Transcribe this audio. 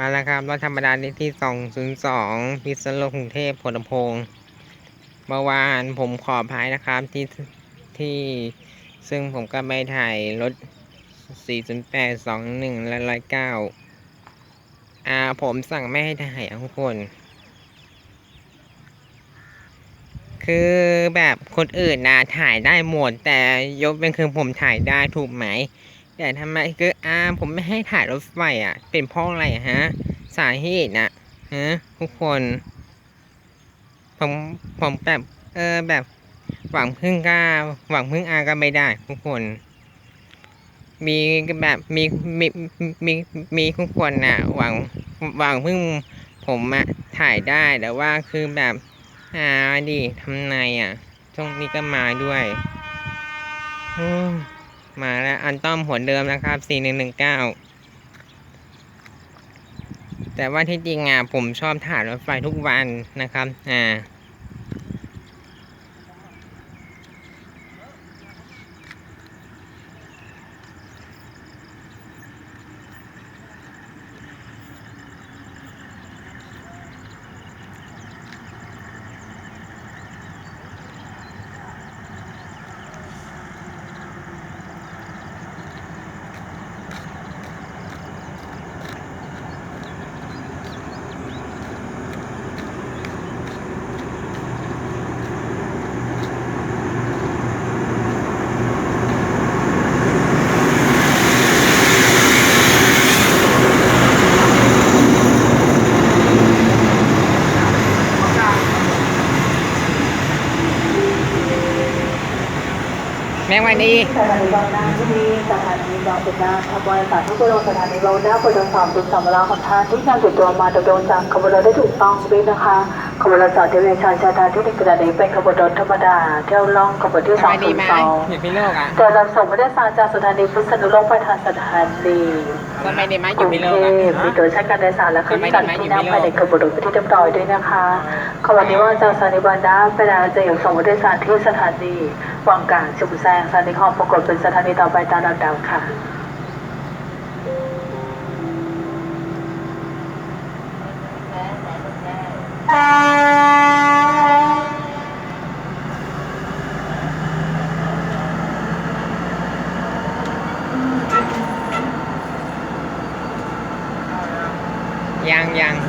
มาแล้วครับรถธรรมดาเลขที่สองศูนย์สองพิษณุโลกกรุงเทพผลพงเมื่อวานผมขออภัยนะครับที่ที่ซึ่งผมก็ไม่ถ่ายรถ408 21และ109อ่าผมสั่งไม่ให้ถ่ายทุกคน คือแบบคนอื่นนะถ่ายได้หมด แต่ยกเป็นคือผมถ่ายได้ถูกไหม แต่ทำไมคืออาผมไม่ให้ถ่ายรถไฟอะ เป็นเพราะอะไรฮะ สาเหตุนะฮะทุกคน ผมผมแบบเออแบบหวังพึ่งก็หวังพึ่งอาก็ไม่ได้ ทุกคน มีแบบมีมีมีมีทุกคนน่ะหวังหวังพึ่งผมอะถ่ายได้แต่ว่าคือแบบอ่าดิทำไงอะช่วงนี้ก็มาด้วยอืม มาแล้วอันต้อมหัวเดิมนะครับ4119แต่ว่าที่จริงอะผมชอบถ่ายรถไฟทุกวันนะครับ อ่า แม่งวันนี้สถานีบางนาที่สถานีบางขุนนางขบวนสายทุกโรงสถานีบางนาบริษัทสุดสัมราของท่านที่นำติดตัวมาดำเนินจากขบวนรถได้ถูกต้องด้วยนะคะ ขบวนรถจอดที่เวชชายชาตาที่ในกระดาษนี้เป็นขบวนรถธรรมดา เที่ยวล่องขบวนที่สสองบายดีศูนไหมย์สองอยู่พิโลกอะจะรับส่งผู้โดยสารจากสถานีพิษณุโลกไปทางสถานีสบายดีไหมอกรุยู่งพิเทโลกอะพมีโดยใช้การโดยสารและเครื่องจักรที่นั่งภายในขบวนรถไปที่เรียบร้อยด้วยนะคะขบวนนี้ว่าจากสถานีบางนาไปยังจะอยู่ส่งผู้โดยสารที่สถานีวังกลางชุมแสงสถานีคลองปรากฏเป็นสถานีต่อไปตามลำดับค่ะ ยัง